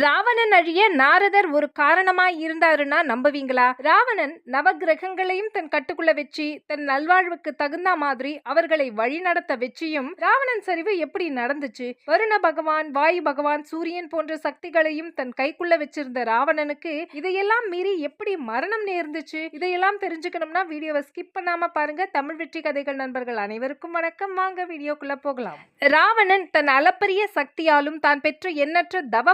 ராவணன் அழிய நாரதர் ஒரு காரணமாய் இருந்தாருன்னா நம்புவீங்களா? ராவணன் நவகிரகங்களையும் தன் கட்டுக்குள்ள வச்சு தன் நல்வாழ்வுக்கு தகுந்த மாதிரி அவர்களை வழிநடத்த வச்சியும் ராவணன் சரிவு எப்படி நடந்துச்சு? வருண பகவான் வாயு பகவான் சூரியன் போன்ற சக்திகளையும் தன் கைக்குள்ள வச்சிருந்த ராவணனுக்கு இதையெல்லாம் மீறி எப்படி மரணம் நேர்ந்துச்சு? இதையெல்லாம் தெரிஞ்சுக்கணும்னா வீடியோவை ஸ்கிப் பண்ணாம பாருங்க. தமிழ் வெற்றி கதைகள் நண்பர்கள் அனைவருக்கும் வணக்கம். வாங்க வீடியோக்குள்ள போகலாம். ராவணன் தன் அளப்பரிய சக்தியாலும் தான் பெற்ற எண்ணற்ற தவ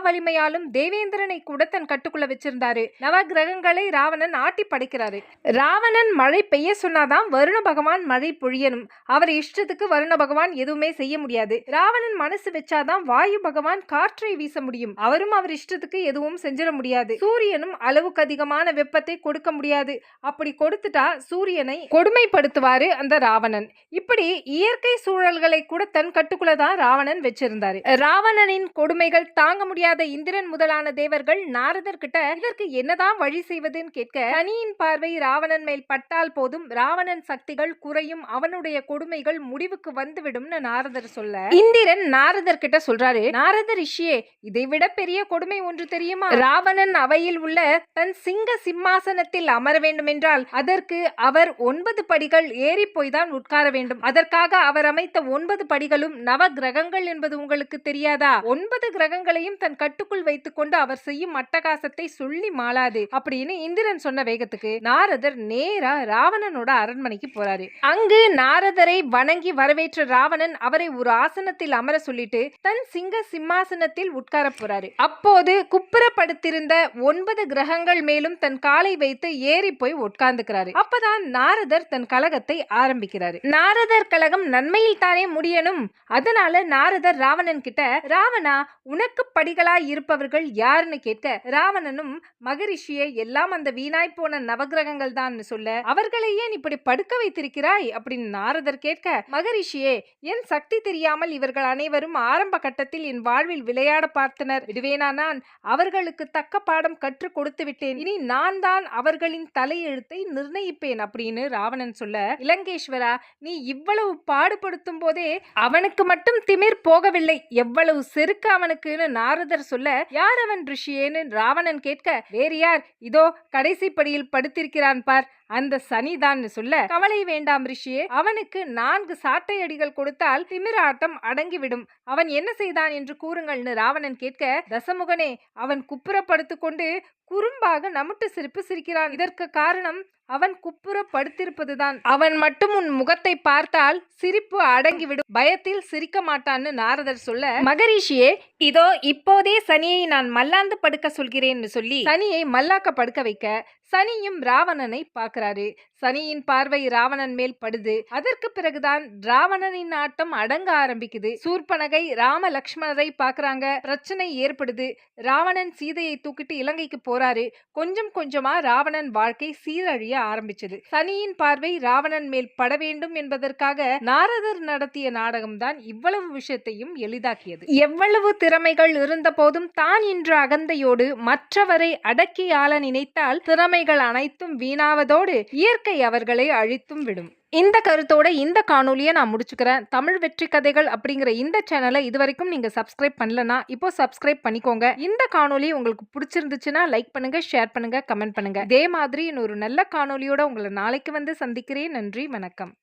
இருந்தாலும் தேவேந்திரனை கூட தன் கட்டுக்குள்ள வச்சிருந்தாரு. நவ கிரகங்களை ராவணன் ஆட்டி படைக்கிறாரு. ராவணன் மழை பெய்ய சொன்னாதான் வருண பகவான் மழை பொழியணும். அவர் இஷ்டத்துக்கு வருண பகவான் எதுவுமே செய்ய முடியாது. ராவணன் மனசு வச்சாதான் வாயு பகவான் காற்றை வீச முடியும். அவரும் அவர் இஷ்டத்துக்கு எதுவும் செஞ்சிட முடியாது. சூரியனும் அளவுக்கு அதிகமான வெப்பத்தை கொடுக்க முடியாது. அப்படி கொடுத்துட்டா சூரியனை கொடுமைப்படுத்துவாரு அந்த ராவணன். இப்படி இயற்கை சூழல்களை கூட தன் கட்டுக்குள்ள தான் ராவணன் வச்சிருந்தாரு. ராவணனின் கொடுமைகள் தாங்க முடியாத இந்திர இந்திரன் முதலான தேவர்கள் நாரதர் கிட்ட இதற்கு என்னதான் வழி செய்வதுன்னு கேட்க சனியின் பார்வை ராவணன் மேல் பட்டால் போதும் ராவணன் சக்திகள் குறையும் அவனுடைய கொடுமைகள் முடிவுக்கு வந்துவிடும்னு நாரதர் சொல்ல. இந்திரன் நாரதர் கிட்ட சொல்றாரு நாரத ரிஷியே இதை விட பெரிய கொடுமை ஒன்று தெரியுமா? ராவணன் அவையில் உள்ள தன் சிங்க சிம்மாசனத்தில் அமர வேண்டும் என்றால் அதற்கு அவர் ஒன்பது படிகள் ஏறி போய் தான் உட்கார வேண்டும். அதற்காக அவர் அமைத்த ஒன்பது படிகளும் நவ கிரகங்கள் என்பது உங்களுக்கு தெரியாதா? ஒன்பது கிரகங்களையும் தன் கட்டுக்குள் வைத்துக்கொண்டு அவர் செய்யும் அட்டகாசத்தை சொல்லி மாளாது அப்படின்னு இந்திரன் சொன்ன வேகத்துக்கு நாரதர் நேரா ராவணனோட அரண்மனைக்கு போறாரு. அங்கு நாரதரை வணங்கி வரவேற்ற ராவணன் அவரை ஒரு ஆசனத்தில் அமர சொல்லிட்டு தன் சிங்க சிம்மாசனத்தில் உட்கார போறாரு. அப்போது குப்புறப்படுத்திருந்த ஒன்பது கிரகங்கள் மேலும் தன் காலை வைத்து ஏறி போய் உட்கார்ந்துக்கிறாரு. அப்பதான் நாரதர் தன் கழகத்தை ஆரம்பிக்கிறாரு. நாரதர் கழகம் நன்மையில் தானே முடியணும்? அதனால நாரதர் ராவணன் கிட்ட ராவணா உனக்கு படிகளாய் இருப்பவர்கள் யாருன்னு கேட்க ராவணனும் மகரிஷியை எல்லாம் அந்த வீணாய் போன நவகிரகங்கள் தான் சொல்ல அவர்களை ஏன் இப்படி படுக்க வைத்திருக்கிறாய்? அப்படின்னு நாரதர் கேட்க மகரிஷியே என் சக்தி தெரியாமல் இவர்கள் அனைவரும் ஆரம்ப கட்டத்தில் என் வாழ்வில் விளையாட பார்த்தனர். விடுவேனா நான் அவர்களுக்கு தக்க பாடம் கற்றுக் கொடுத்து விட்டேன். இனி நான் தான் அவர்களின் தலையெழுத்தை நிர்ணயிப்பேன் அப்படின்னு ராவணன் சொல்ல இலங்கேஸ்வரா நீ இவ்வளவு பாடுபடுத்தும் போதே அவனுக்கு மட்டும் திமிர் போகவில்லை. எவ்வளவு செருக்கு அவனுக்குன்னு நாரதர் சொல்ல யார் அவன் ரிஷியேன்னு ராவணன் கேட்க வேறு யார்? இதோ கடைசி படியில் படுத்திருக்கிறான் பார். அந்த சனிதான்னு சொல்ல கவலை வேண்டாம் ரிஷியே அவனுக்கு நான்கு சாட்டை அடிகள் கொடுத்தால் திமிராட்டம் அடங்கிவிடும். அவன் என்ன செய்தான் என்று கூறுங்கள்னு ராவணன் கேட்க தசமுகனே அவன் குப்புறப்படுத்து கொண்டு குறும்பாக நமுட்டு சிரிப்பு சிரிக்கிறான். இதற்கு காரணம் அவன் குப்புற படுத்திருப்பதுதான் அவன் மட்டும் உன் முகத்தை பார்த்தால் சிரிப்பு அடங்கிவிடும். பயத்தில் சிரிக்க மாட்டான்னு நாரதர் சொல்ல மகரிஷியே இதோ இப்போதே சனியை நான் மல்லாந்து படுக்க சொல்கிறேன்னு சொல்லி சனியை மல்லாக்க படுக்க வைக்க சனியும் ராவணனை பார்க்கிறாரு. சனியின் பார்வை ராவணன் மேல் படுது. அதற்கு பிறகுதான் ராவணனின் ஆட்டம் அடங்க ஆரம்பிக்குது. சூர்பனகை ராம லக்ஷ்மணரை பார்க்கறாங்க. பிரச்சனை ஏற்படுது. ராவணன் சீதையை தூக்கிட்டு இலங்கைக்கு போறாரு. கொஞ்சம் கொஞ்சமா ராவணன் வாழ்க்கை சீரழிய ஆரம்பிச்சது. சனியின் பார்வை ராவணன் மேல் பட வேண்டும் என்பதற்காக நாரதர் நடத்திய நாடகம்தான் இவ்வளவு விஷயத்தையும் எளிதாக்கியது. எவ்வளவு திறமைகள் இருந்த போதும் தான் இன்று அகந்தையோடு மற்றவரை அடக்கியாள நினைத்தால் திறமைகள் அனைத்தும் வீணாவதோடு இயற்கை அவர்களை அழித்தும் விடும். இந்த கருத்தோட இந்த காணொலியை நான் முடிச்சுக்கிறேன். தமிழ் வெற்றி கதைகள் அப்படிங்கிற இந்த சேனலை இது வரைக்கும் நீங்கள் சப்ஸ்கிரைப் பண்ணலனா இப்போ சப்ஸ்கிரைப் பண்ணிக்கோங்க. இந்த காணொலி உங்களுக்கு பிடிச்சிருந்துச்சுன்னா லைக் பண்ணுங்க ஷேர் பண்ணுங்க கமெண்ட் பண்ணுங்க. இதே மாதிரி இன்னொரு நல்ல காணொலியோட உங்களை நாளைக்கு வந்து சந்திக்கிறேன். நன்றி வணக்கம்.